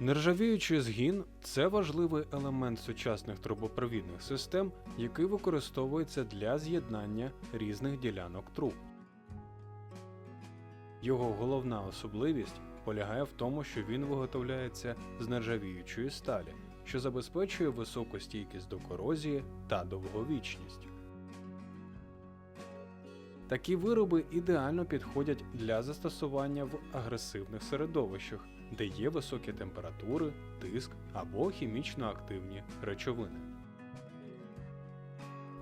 Нержавіючий згін це важливий елемент сучасних трубопровідних систем, який використовується для з'єднання різних ділянок труб. Його головна особливість полягає в тому, що він виготовляється з нержавіючої сталі, що забезпечує високу стійкість до корозії та довговічність. Такі вироби ідеально підходять для застосування в агресивних середовищах, де є високі температури, тиск або хімічно активні речовини.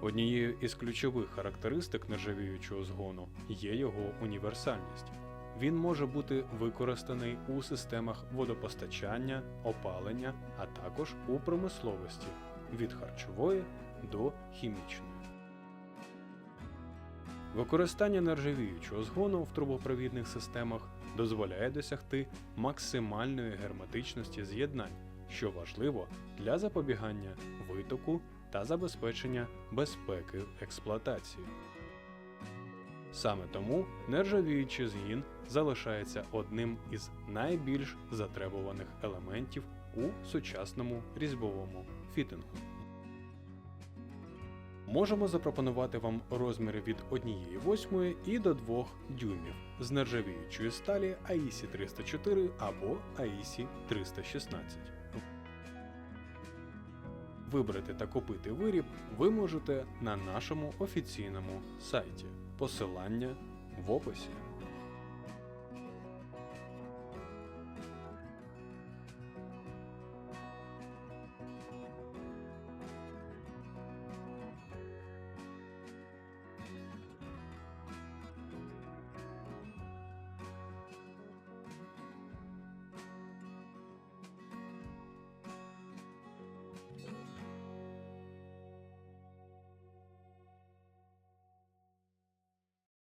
Однією із ключових характеристик нержавіючого згону є його універсальність. Він може бути використаний у системах водопостачання, опалення, а також у промисловості від харчової до хімічної. Використання нержавіючого згону в трубопровідних системах дозволяє досягти максимальної герметичності з'єднань, що важливо для запобігання витоку та забезпечення безпеки експлуатації. Саме тому нержавіючий згін залишається одним із найбільш затребуваних елементів у сучасному різьбовому фітингу. Можемо запропонувати вам розміри від 1,8 і до 2 дюймів з нержавіючої сталі AISI 304 або AISI 316. Вибрати та купити виріб ви можете на нашому офіційному сайті. Посилання в описі.